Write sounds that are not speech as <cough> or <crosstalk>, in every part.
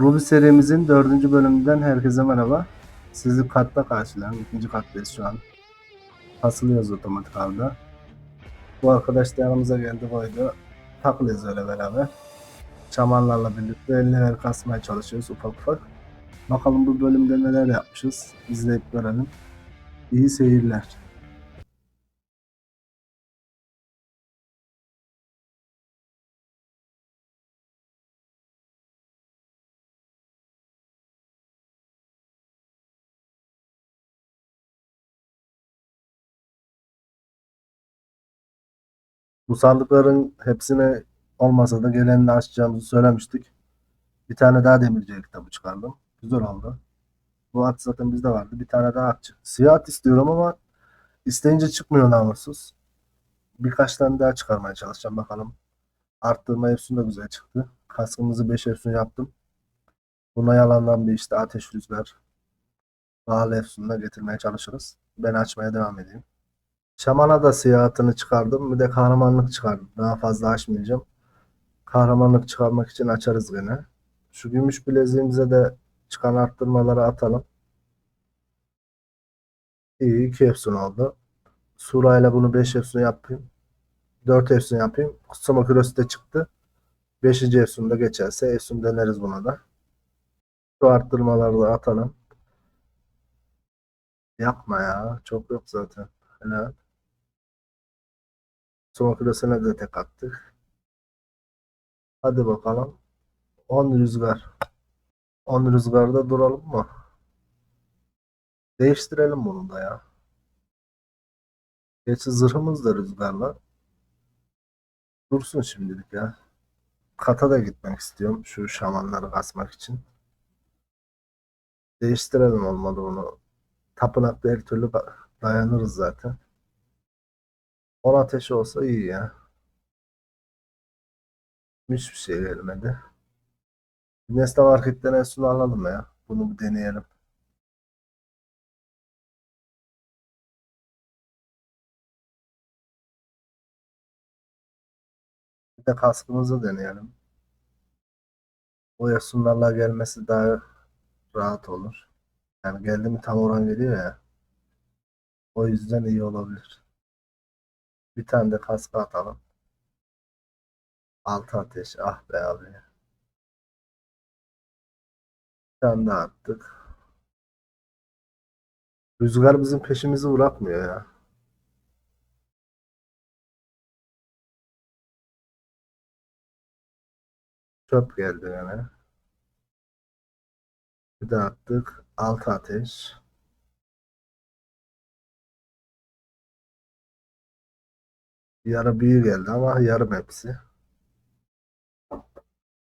Ruby serimizin dördüncü bölümünden herkese merhaba. Sizi katta karşılayan ikinci kattayız şu an. Asılıyoruz otomatik halde. Bu arkadaş da yanımıza geldi koydu. Takılıyoruz öyle beraber. Çamanlarla birlikte 50 level kasmaya çalışıyoruz ufak ufak. Bakalım bu bölümde neler yapmışız. İzleyip görelim. İyi seyirler. Bu sandıkların hepsini olmasa da gelenini açacağımızı söylemiştik. Bir tane daha demirciye kitabı çıkardım. Güzel oldu. Bu at zaten bizde vardı. Bir tane daha at. Siyah at istiyorum ama isteyince çıkmıyor namussuz. Birkaç tane daha çıkarmaya çalışacağım bakalım. Arttırma efsun da güzel çıktı. Kaskımızı 5 efsun yaptım. Buna yalandan bir işte ateş rüzgar bağlı efsunla getirmeye çalışırız. Ben açmaya devam edeyim. Şamana da siyah atını çıkardım. Bir de kahramanlık çıkardım. Daha fazla açmayacağım. Kahramanlık çıkarmak için açarız gene. Şu gümüş bileziğimize de çıkan arttırmaları atalım. İyi 2 efsun oldu. Surayla bunu 5 efsun yapayım. 4 efsun yapayım. Kutsama kürosu da çıktı. 5. efsun da geçerse efsun deneriz buna da. Şu arttırmaları da atalım. Yapma ya. Çok yok zaten. Helal. Son kilosuna da tek attık. Hadi bakalım. 10 rüzgar. 10 rüzgarda duralım mı? Değiştirelim bunu da ya. Gerçi zırhımız da rüzgarla. Dursun şimdilik ya. Kata da gitmek istiyorum. Şu şamanları kasmak için. Değiştirelim olmadı bunu. Tapınakta her türlü dayanırız zaten. 10 ateşi olsa iyi ya. Hiçbir şey gelmedi. Nesta Market'ten en son alalım ya. Bunu bir deneyelim. Bir de kaskımızı deneyelim. O yasunlarla gelmesi daha rahat olur. Yani geldi mi tam oran geliyor ya. O yüzden iyi olabilir. Bir tane de kask atalım. Altı ateş. Ah be abi. Bir tane daha attık. Rüzgar bizim peşimizi bırakmıyor ya. Çöp geldi yani. Bir daha attık. Altı ateş. Yarı büyü geldi ama yarım hepsi.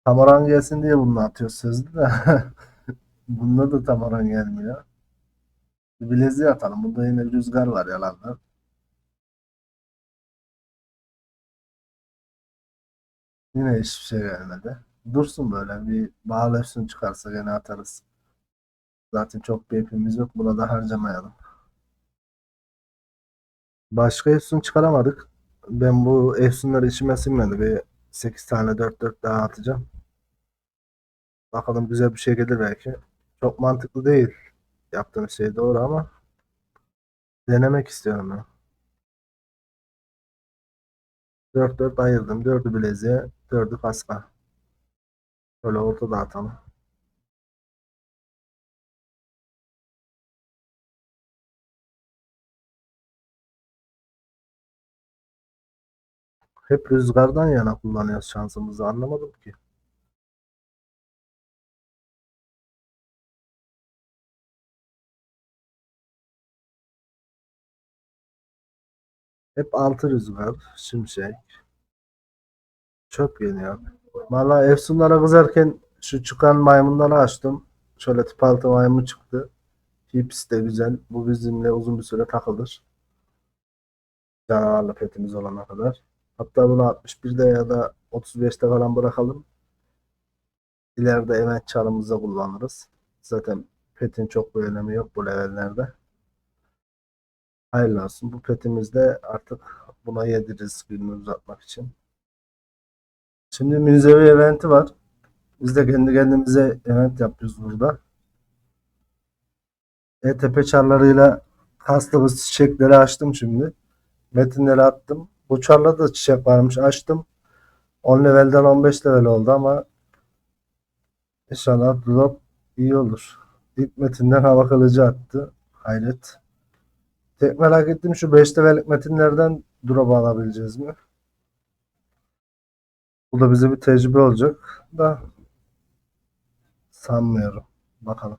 Tamaran gelsin diye bunu atıyoruz sözde de. <laughs> Bunda da tamaran gelmiyor. Bir bileziği atalım. Bunda yine rüzgar var yalandan. Yine hiçbir şey gelmedi. Dursun böyle bir bağlı efsun çıkarsa gene atarız. Zaten çok bir ipimiz yok. Buna da harcamayalım. Başka efsun çıkaramadık. Ben bu efsunları içime sinmedi. Bir 8 tane 4 4 daha atacağım. Bakalım güzel bir şey gelir belki. Çok mantıklı değil. Yaptığım şey doğru ama denemek istiyorum ben. 4 4 ayırdım. 4'ü bileziğe, 4'ü kaska. Şöyle ortada atalım. Hep rüzgardan yana kullanıyoruz şansımızı anlamadım ki. Hep altı rüzgar, şimşek. Çöp geliyor. Valla efsunlara kızarken şu çıkan maymunları açtım. Şöyle tip altı maymun çıktı. Hips de güzel. Bu bizimle uzun bir süre takılır. Canavarlı petimiz olana kadar. Hatta bunu 61'de ya da 35'te falan bırakalım. İleride event çarımızda kullanırız. Zaten petin çok bir önemi yok bu levellerde. Hayırlı olsun. Bu petimizde artık buna yediririz gününü uzatmak için. Şimdi münzevi eventi var. Biz de kendi kendimize event yapıyoruz burada. ETP çarlarıyla kastığımız çiçekleri açtım şimdi. Metinleri attım. Bu çarlarda da çiçek varmış. Açtım. 10 levelden 15 level oldu ama inşallah drop iyi olur. İlk metinden hava kılıcı attı. Hayret. Tek merak ettim şu 5 levellik metinlerden drop alabileceğiz mi? Bu da bize bir tecrübe olacak da sanmıyorum. Bakalım.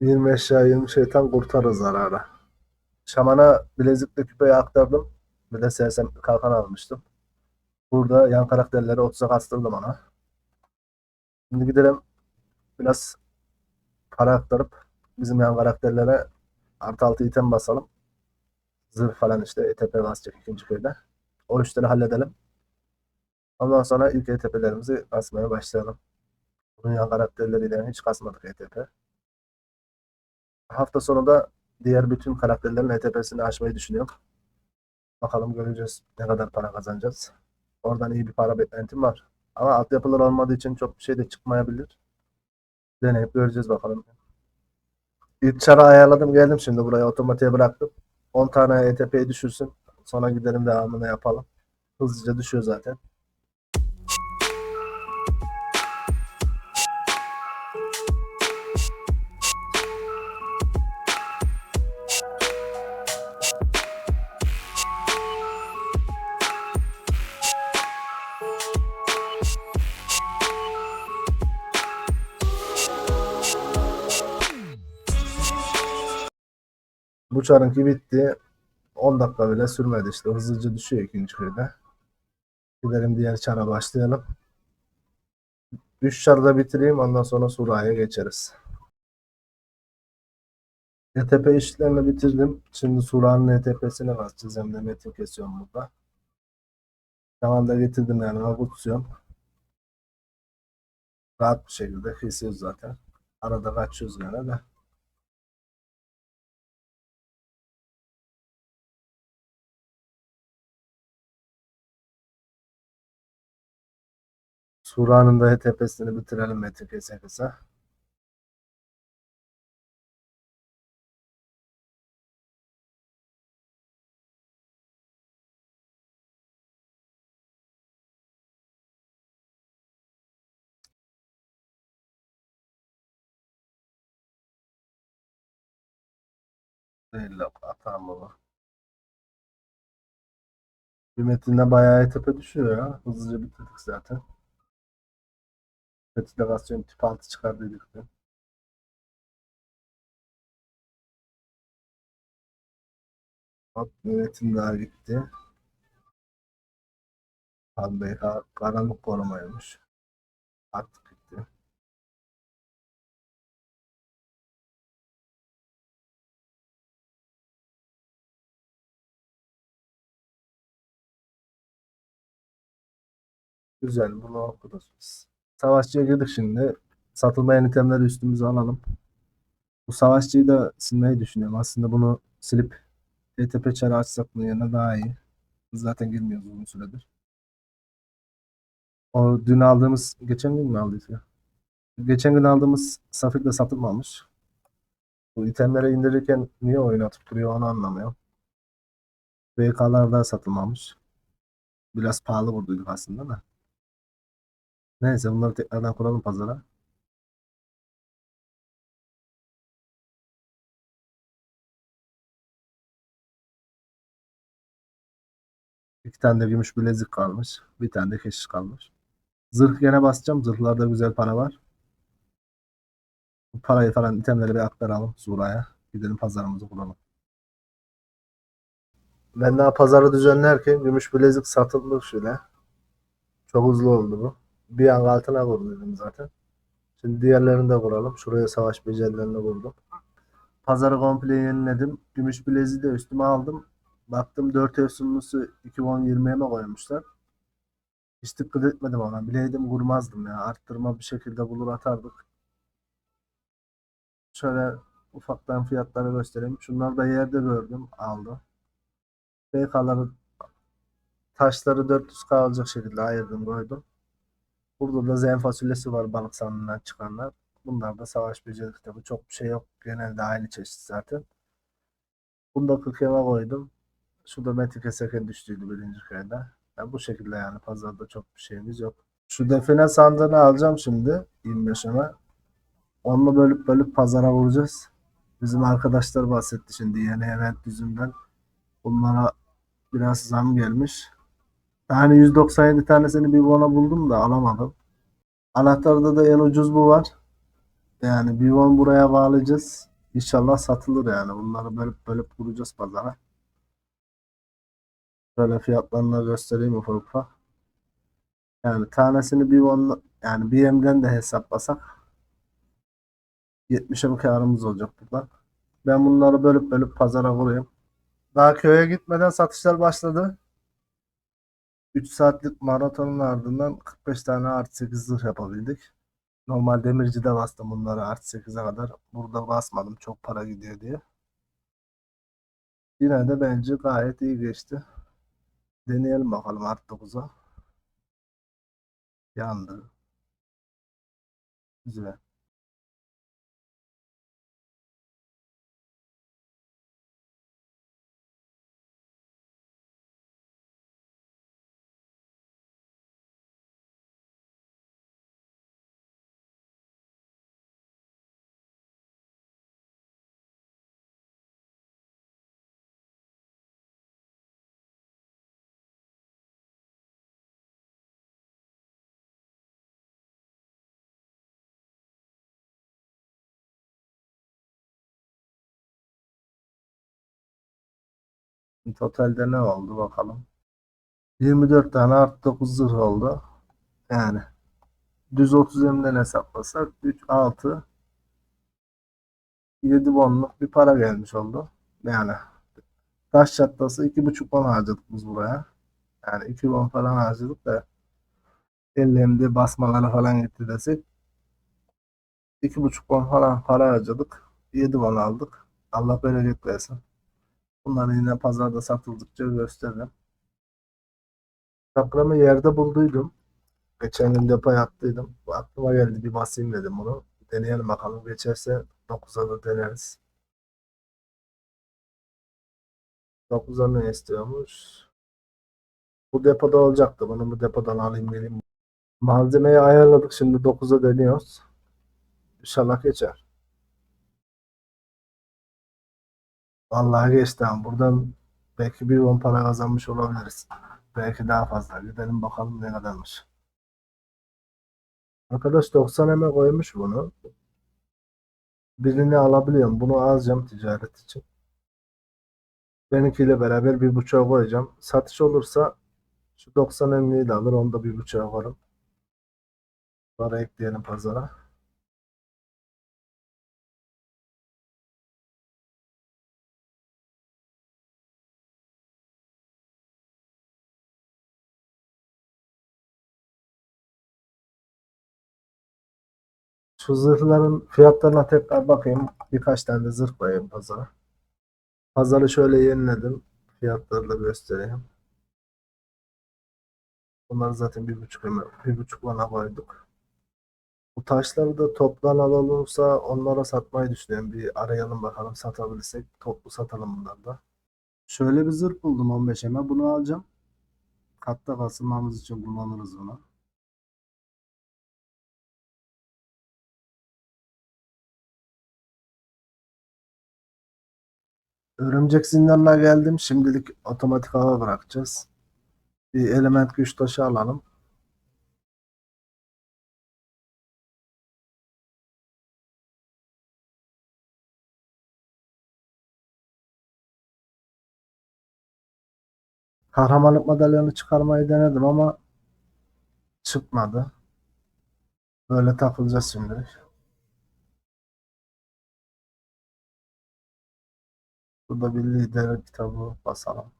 Yirmi eşya 20 şeytan kurtarır zarara. Şamana bilezikli küpeyi aktardım. Bir de sersem kalkan almıştım. Burada yan karakterleri 30'a kastırdım ona. Şimdi gidelim biraz para aktarıp bizim yan karakterlere artı altı item basalım. Zırh falan işte ETP basacak ikinci köyde. O işleri halledelim. Ondan sonra ilk ETP'lerimizi basmaya başlayalım. Bunun yan karakterleriyle hiç kasmadık ETP. Hafta sonunda diğer bütün karakterlerin ETP'sini açmayı düşünüyorum. Bakalım göreceğiz ne kadar para kazanacağız. Oradan iyi bir para beklentim var. Ama altyapılar olmadığı için çok bir şey de çıkmayabilir. Deneyip göreceğiz bakalım. İlk çarı ayarladım geldim şimdi buraya otomatiğe bıraktım. 10 tane ETP'yi düşürsün. Sonra gidelim devamını yapalım. Hızlıca düşüyor zaten. Bu çarınki bitti. 10 dakika bile sürmedi işte. Hızlıca düşüyor ikinci köyde. Gidelim diğer çara başlayalım. 3 çarda bitireyim ondan sonra Sura'ya geçeriz. ETP işlerini bitirdim. Şimdi Sura'nın ETP'sine basacağız. Hem de metin kesiyorum burada. Tamam da getirdim yani akutasyon. Rahat bir şekilde kesiyoruz zaten. Arada kaçıyoruz gene de. Sura'nın da HTTP'sini bitirelim metin kese kısa. Değil baba. Bir metinde bayağı HTTP düşüyor ya. Hızlıca bitirdik zaten. Notifikasyon tip 6 çıkardıydık da. Hop metin daha gitti. Abi karanlık korumaymış. Artık gitti. Güzel bunu okuduk biz. Savaşçıya girdik şimdi. Satılmayan itemleri üstümüze alalım. Bu savaşçıyı da silmeyi düşünüyorum. Aslında bunu silip ETP çarı açsak bunun yerine daha iyi. Biz zaten girmiyoruz uzun süredir. O dün aldığımız, geçen gün mü aldıydık ya? Geçen gün aldığımız Safik de satılmamış. Bu itemleri indirirken niye oyun atıp duruyor onu anlamıyorum. VK'lar da satılmamış. Biraz pahalı vurduyduk aslında da. Neyse bunları tekrardan kuralım pazara. İki tane de gümüş bilezik kalmış. Bir tane de keşiş kalmış. Zırh gene basacağım. Zırhlarda güzel para var. Bu parayı falan itemleri bir aktaralım Sura'ya. Gidelim pazarımızı kuralım. Ben daha pazarı düzenlerken gümüş bilezik satıldı şöyle. Çok hızlı oldu bu. Bir an altına vurdum zaten. Şimdi diğerlerini de kuralım. Şuraya savaş becerilerini kurdum. Pazarı komple yeniledim. Gümüş bileziği de üstüme aldım. Baktım 4 ev sunusu 2020'ye mi koymuşlar. Hiç dikkat etmedim ona. Bileydim kurmazdım ya. Arttırma bir şekilde bulur atardık. Şöyle ufaktan fiyatları göstereyim. Şunları da yerde gördüm. Aldım. BK'ları taşları 400k alacak şekilde ayırdım koydum. Burada da zen fasulyesi var balık sandığından çıkanlar. Bunlar da savaş beceri kitabı. Çok bir şey yok. Genelde aynı çeşit zaten. Bunu da 40 eve koydum. Şurada metin keserken düştüydü birinci köyde. Yani bu şekilde yani pazarda çok bir şeyimiz yok. Şu define sandığını alacağım şimdi 25'ime. Onu bölüp bölüp pazara vuracağız. Bizim arkadaşlar bahsetti şimdi yeni event yüzünden. Bunlara biraz zam gelmiş. Yani 197 tanesini bir bona buldum da alamadım. Anahtarda da en ucuz bu var. Yani bir bon buraya bağlayacağız. İnşallah satılır yani. Bunları bölüp bölüp vuracağız pazara. Şöyle fiyatlarını göstereyim ufak ufak. Yani tanesini bir bon yani BM'den de hesaplasak 70'e bir karımız olacak buradan. Ben bunları bölüp bölüp pazara vurayım. Daha köye gitmeden satışlar başladı. 3 saatlik maratonun ardından 45 tane artı 8 zırh yapabildik. Normal demircide bastım bunları artı 8'e kadar. Burada basmadım çok para gidiyor diye. Yine de bence gayet iyi geçti. Deneyelim bakalım artı 9'a. Yandı. Güzel. Totalde ne oldu bakalım. 24 tane artı 9 zırh oldu. Yani düz 30 emden hesaplasak 3, 6, 7 bonluk bir para gelmiş oldu. Yani taş çatlası 2,5 bon harcadık biz buraya. Yani 2 bon falan harcadık da 50 emde basmalara falan gitti desek 2,5 bon falan para harcadık. 7 bon aldık. Allah bereket versin. Bunları yine pazarda satıldıkça gösteririm. Çakramı yerde bulduydum. Geçen gün depo yaptıydım. Bu Aklıma geldi bir basayım dedim bunu. Deneyelim bakalım. Geçerse 9'a da deneriz. 9'a ne istiyormuş? Bu depoda olacaktı. Bunu bu depodan alayım geleyim. Malzemeyi ayarladık. Şimdi 9'a deniyoruz. İnşallah geçer. Vallahi geçti buradan belki bir 10 para kazanmış olabiliriz. Belki daha fazla. Gidelim bakalım ne kadarmış. Arkadaş 90 eme koymuş bunu. Birini alabiliyorum. Bunu alacağım ticaret için. Benimkiyle beraber bir buçuğa koyacağım. Satış olursa şu 90 emliği de alır. Onu da bir buçuğa koyarım. Para ekleyelim pazara. Şu zırhların fiyatlarına tekrar bakayım. Birkaç tane de zırh koyayım pazara. Pazarı şöyle yeniledim. Fiyatları da göstereyim. Bunları zaten bir buçuk bir buçuk bana koyduk. Bu taşları da toptan alalımsa onlara satmayı düşünüyorum. Bir arayalım bakalım satabilirsek toplu satalım bunları da. Şöyle bir zırh buldum 15 eme. Bunu alacağım. Katta kasılmamız için kullanırız bunu. Örümcek zindanına geldim. Şimdilik otomatik hava bırakacağız. Bir element güç taşı alalım. Kahramanlık madalyonu çıkarmayı denedim ama çıkmadı. Böyle takılacağız şimdi. Burada bir lider kitabı basalım.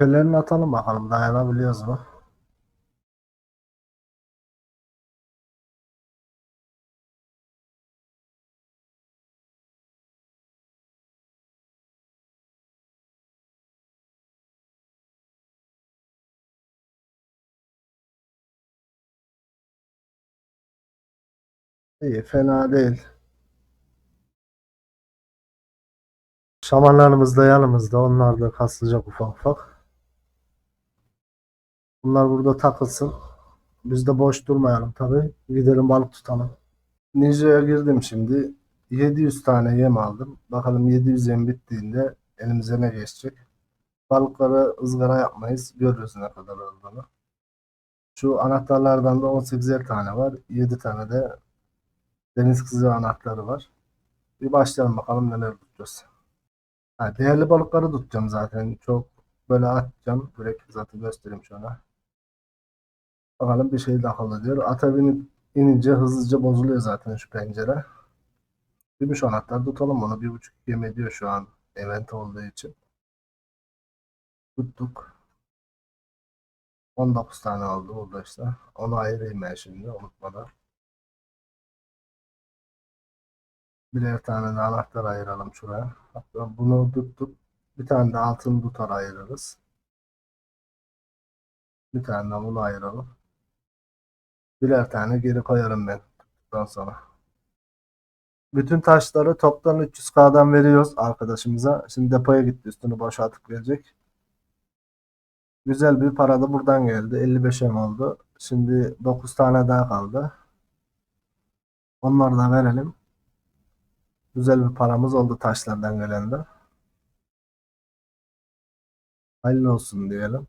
Şüphelerini atalım bakalım dayanabiliyoruz mu? İyi fena değil. Şamanlarımız da yanımızda. Onlar da kasılacak ufak ufak. Bunlar burada takılsın. Biz de boş durmayalım tabii. Gidelim balık tutalım. Ninja'ya girdim şimdi. 700 tane yem aldım. Bakalım 700 yem bittiğinde elimize ne geçecek. Balıkları ızgara yapmayız. Görürüz ne kadar olduğunu. Şu anahtarlardan da 18'er tane var. 7 tane de deniz kızı anahtarı var. Bir başlayalım bakalım neler tutacağız. Ha, değerli balıkları tutacağım zaten. Çok böyle atacağım. Direkt zaten göstereyim şöyle. Bakalım bir şey daha oluyor. Ata binip inince hızlıca bozuluyor zaten şu pencere. Gümüş anahtar tutalım onu. Bir buçuk yem ediyor şu an event olduğu için. Tuttuk. 19 tane oldu burada işte. Onu ayırayım ben şimdi unutmadan. Birer tane de anahtar ayıralım şuraya. Hatta bunu tuttuk. Bir tane de altın tutar ayırırız. Bir tane de bunu ayıralım. Birer tane geri koyarım ben tuttuktan sonra. Bütün taşları toptan 300K'dan veriyoruz arkadaşımıza. Şimdi depoya gitti üstünü boşaltıp gelecek. Güzel bir para da buradan geldi. 55 em oldu. Şimdi 9 tane daha kaldı. Onları da verelim. Güzel bir paramız oldu taşlardan gelen. Hayırlı olsun diyelim.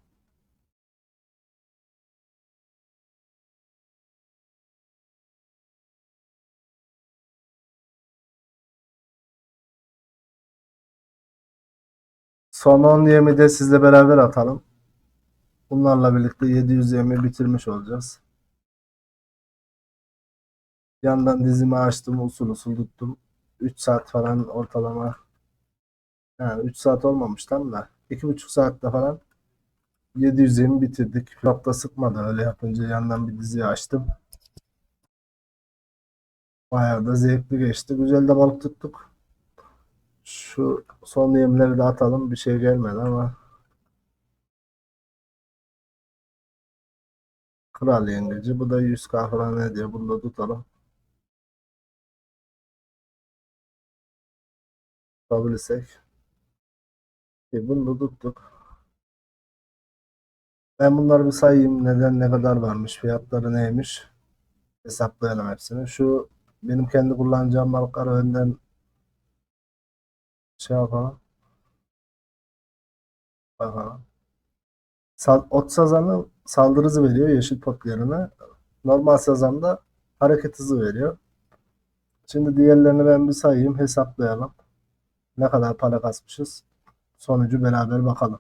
Son 10 yemi de sizle beraber atalım. Bunlarla birlikte 700 yemi bitirmiş olacağız. Yandan dizimi açtım, usul usul tuttum. 3 saat falan ortalama. Yani 3 saat olmamış tam da. 2,5 saatte falan 700 yemi bitirdik. Çok da sıkmadı öyle yapınca yandan bir dizi açtım. Bayağı da zevkli geçti. Güzel de balık tuttuk. Şu son yemleri de atalım. Bir şey gelmedi ama. Kral yengeci. Bu da 100k falan ne diyor. Bunu da tutalım. Tutabilirsek. E, bunu da tuttuk. Ben bunları bir sayayım. Neden ne kadar varmış. Fiyatları neymiş. Hesaplayalım hepsini. Şu benim kendi kullanacağım balıkları önden şey yapalım. Bakalım. Sal, ot sazanı saldırı hızı veriyor yeşil pot. Normal sazan da hareket hızı veriyor. Şimdi diğerlerini ben bir sayayım hesaplayalım. Ne kadar para kasmışız. Sonucu beraber bakalım.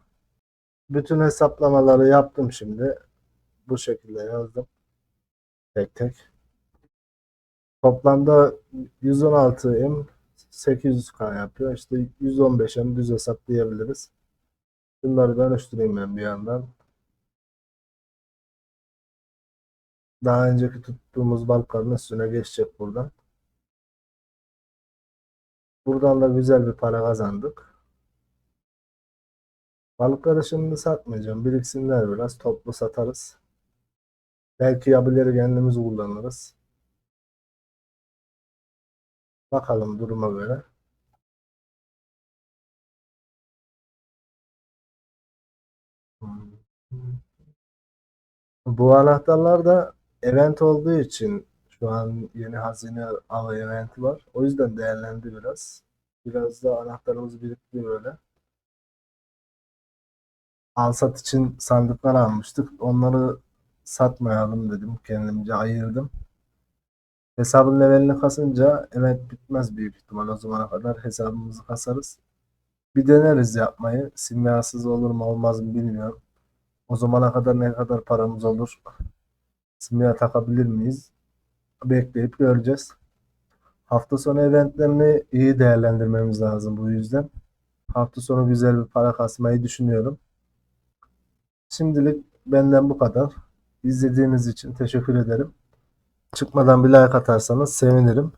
Bütün hesaplamaları yaptım şimdi. Bu şekilde yazdım. Tek tek. Toplamda 116 M 800K yapıyor. İşte 115 M düz hesap diyebiliriz. Bunları dönüştüreyim ben bir yandan. Daha önceki tuttuğumuz balıkların üstüne geçecek buradan. Buradan da güzel bir para kazandık. Balıkları şimdi satmayacağım. Biriksinler biraz. Toplu satarız. Belki yabileri kendimiz kullanırız. Bakalım duruma göre. Bu anahtarlar da event olduğu için şu an yeni hazine avı eventi var. O yüzden değerlendi biraz. Biraz da anahtarımız birikti böyle. Alsat için sandıklar almıştık. Onları satmayalım dedim. Kendimce ayırdım. Hesabın levelini kasınca evet bitmez büyük ihtimal. O zamana kadar hesabımızı kasarız. Bir deneriz yapmayı. Simyasız olur mu olmaz mı bilmiyorum. O zamana kadar ne kadar paramız olur? Simya takabilir miyiz? Bekleyip göreceğiz. Hafta sonu eventlerini iyi değerlendirmemiz lazım bu yüzden. Hafta sonu güzel bir para kasmayı düşünüyorum. Şimdilik benden bu kadar. İzlediğiniz için teşekkür ederim. Çıkmadan bir like atarsanız sevinirim.